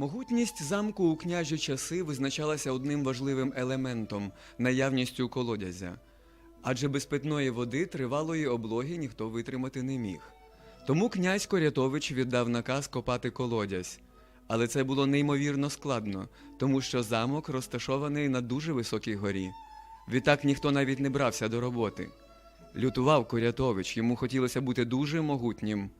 Присутність замку у княжі часи визначалася одним важливим елементом наявністю колодязя, адже без питної води тривалої облоги ніхто витримати не міг. Тому князь Корятович віддав наказ копати колодязь. Але це було неймовірно складно, тому що замок розташований на дуже високій горі. Відтак ніхто навіть не брався до роботи. Лютував Корятович, йому хотілося бути дуже могутнім.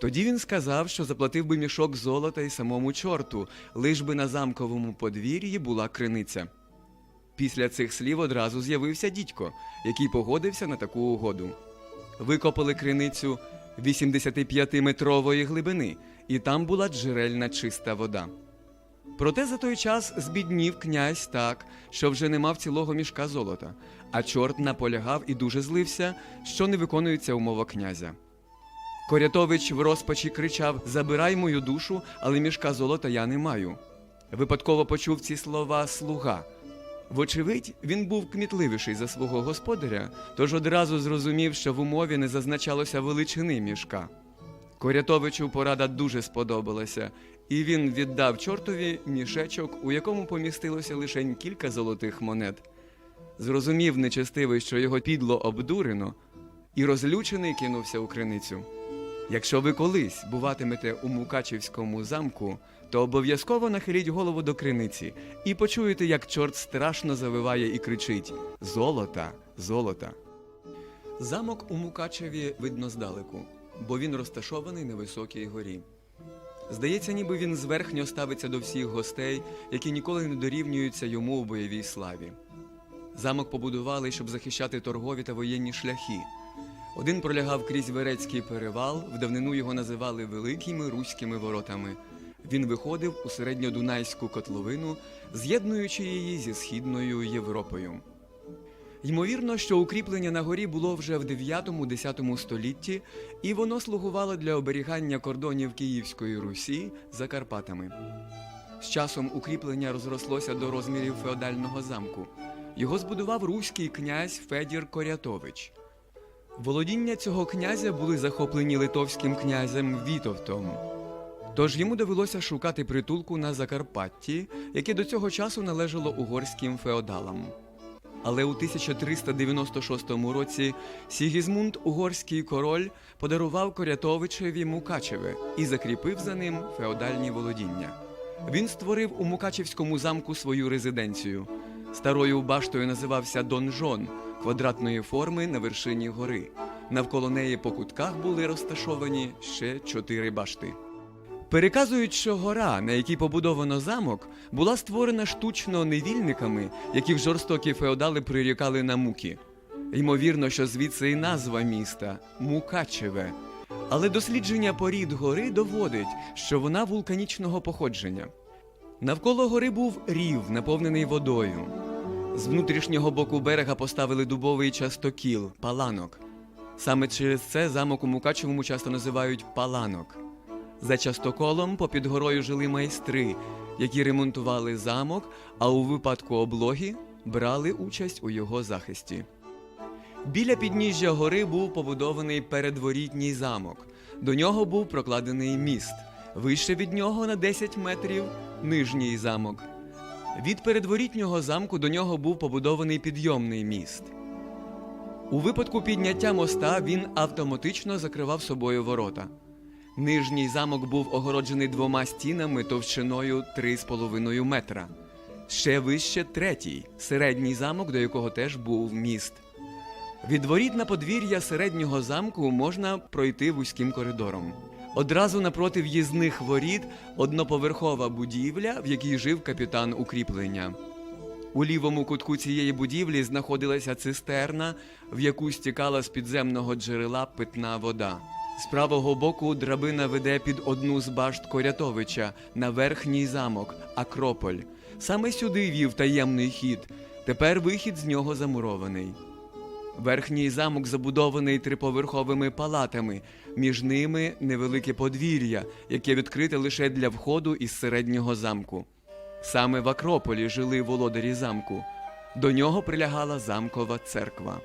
Тоді він сказав, що заплатив би мішок золота й самому чорту, лиш би на замковому подвір'ї була криниця. Після цих слів одразу з'явився дідько, який погодився на таку угоду. Викопали криницю 85-метрової глибини, і там була джерельна чиста вода. Проте за той час збіднів князь так, що вже не мав цілого мішка золота, а чорт наполягав і дуже злився, що не виконується умова князя. Корятович в розпачі кричав: Забирай мою душу, але мішка золота я не маю. Випадково почув ці слова слуга. Вочевидь, він був кмітливіший за свого господаря, тож одразу зрозумів, що в умові не зазначалося величини мішка. Корятовичу порада дуже сподобалася, і він віддав чортові мішечок, у якому помістилося лише кілька золотих монет. Зрозумів нечестивий, що його підло обдурено, і розлючений кинувся у криницю. Якщо ви колись буватимете у Мукачівському замку, то обов'язково нахиліть голову до криниці і почуєте, як чорт страшно завиває і кричить: Золота, золота. Замок у Мукачеві видно здалеку, бо він розташований на високій горі. Здається, ніби він зверхньо ставиться до всіх гостей, які ніколи не дорівнюються йому у бойовій славі. Замок побудували, щоб захищати торгові та воєнні шляхи. Один пролягав крізь Верецький перевал, в давнину його називали Великими Руськими воротами. Він виходив у середньодунайську котловину, з'єднуючи її зі східною Європою. Ймовірно, що укріплення на горі було вже в 9-10 столітті, і воно слугувало для оберігання кордонів Київської Русі за Карпатами. З часом укріплення розрослося до розмірів феодального замку. Його збудував руський князь Федір Корятович. Володіння цього князя були захоплені литовським князем Вітовтом. Тож йому довелося шукати притулку на Закарпатті, яке до цього часу належало угорським феодалам. Але у 1396 році Сігізмунд, угорський король, подарував Корятовичеві Мукачеве і закріпив за ним феодальні володіння. Він створив у Мукачевському замку свою резиденцію. Старою баштою називався Донжон квадратної форми на вершині гори. Навколо неї по кутках були розташовані ще чотири башти. Переказують, що гора, на якій побудовано замок, була створена штучно невільниками, яких жорстокі феодали прирікали на муки. Ймовірно, що звідси і назва міста Мукачеве. Але дослідження порід гори доводить, що вона вулканічного походження. Навколо гори був рів, наповнений водою. З внутрішнього боку берега поставили дубовий частокіл паланок. Саме через це замок у Мукачевому часто називають паланок. За частоколом попід горою жили майстри, які ремонтували замок, а у випадку облоги брали участь у його захисті. Біля підніжжя гори був побудований передворітній замок. До нього був прокладений міст. Вище від нього на 10 метрів нижній замок. Від передворітнього замку до нього був побудований підйомний міст. У випадку підняття моста він автоматично закривав собою ворота. Нижній замок був огороджений двома стінами товщиною 3,5 метра. Ще вище третій, середній замок, до якого теж був міст. Від воріт на подвір'я середнього замку можна пройти вузьким коридором. Одразу напроти в'їзних воріт одноповерхова будівля, в якій жив капітан укріплення. У лівому кутку цієї будівлі знаходилася цистерна, в яку стікала з підземного джерела питна вода. З правого боку драбина веде під одну з башт Корятовича на верхній замок Акрополь. Саме сюди вів таємний хід. Тепер вихід з нього замурований. Верхній замок забудований триповерховими палатами, між ними невелике подвір'я, яке відкрите лише для входу із середнього замку. Саме в Акрополі жили володарі замку. До нього прилягала замкова церква.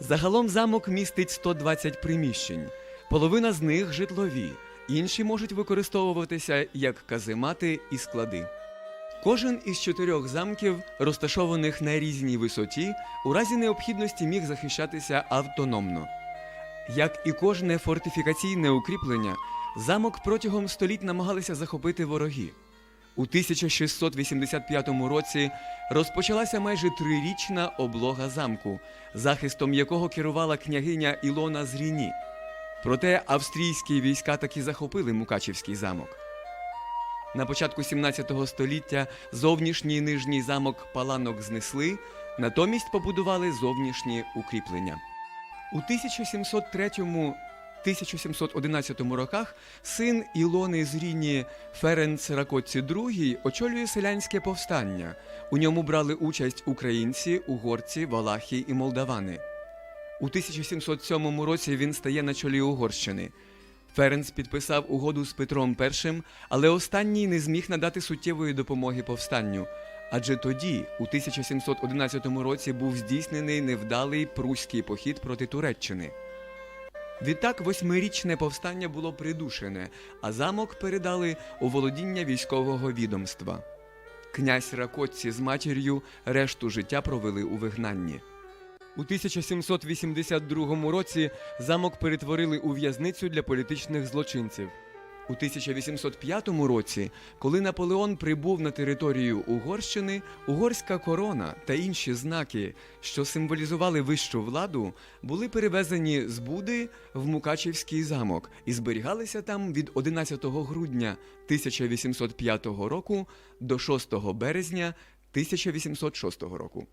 Загалом замок містить 120 приміщень. Половина з них житлові, інші можуть використовуватися як каземати і склади. Кожен із чотирьох замків, розташованих на різній висоті, у разі необхідності міг захищатися автономно. Як і кожне фортифікаційне укріплення, замок протягом століть намагалися захопити вороги. У 1685 році розпочалася майже трирічна облога замку, захистом якого керувала княгиня Ілона з Ріні. Проте австрійські війська таки захопили Мукачівський замок. На початку 17 століття зовнішній нижній замок паланок знесли, натомість побудували зовнішні укріплення. У 1703-1711 роках син Ілони з Ріні Ференц Ракоці II очолює селянське повстання. У ньому брали участь українці, угорці, валахи і молдавани. У 1707 році він стає на чолі Угорщини. Ференц підписав угоду з Петром І, але останній не зміг надати суттєвої допомоги повстанню. Адже тоді, у 1711 році, був здійснений невдалий пруський похід проти Туреччини. Відтак восьмирічне повстання було придушене, а замок передали у володіння військового відомства. Князь Ракоці з матір'ю решту життя провели у вигнанні. У 1782 році замок перетворили у в'язницю для політичних злочинців. У 1805 році, коли Наполеон прибув на територію Угорщини, угорська корона та інші знаки, що символізували вищу владу, були перевезені з Буди в Мукачівський замок і зберігалися там від 11 грудня 1805 року до 6 березня 1806 року.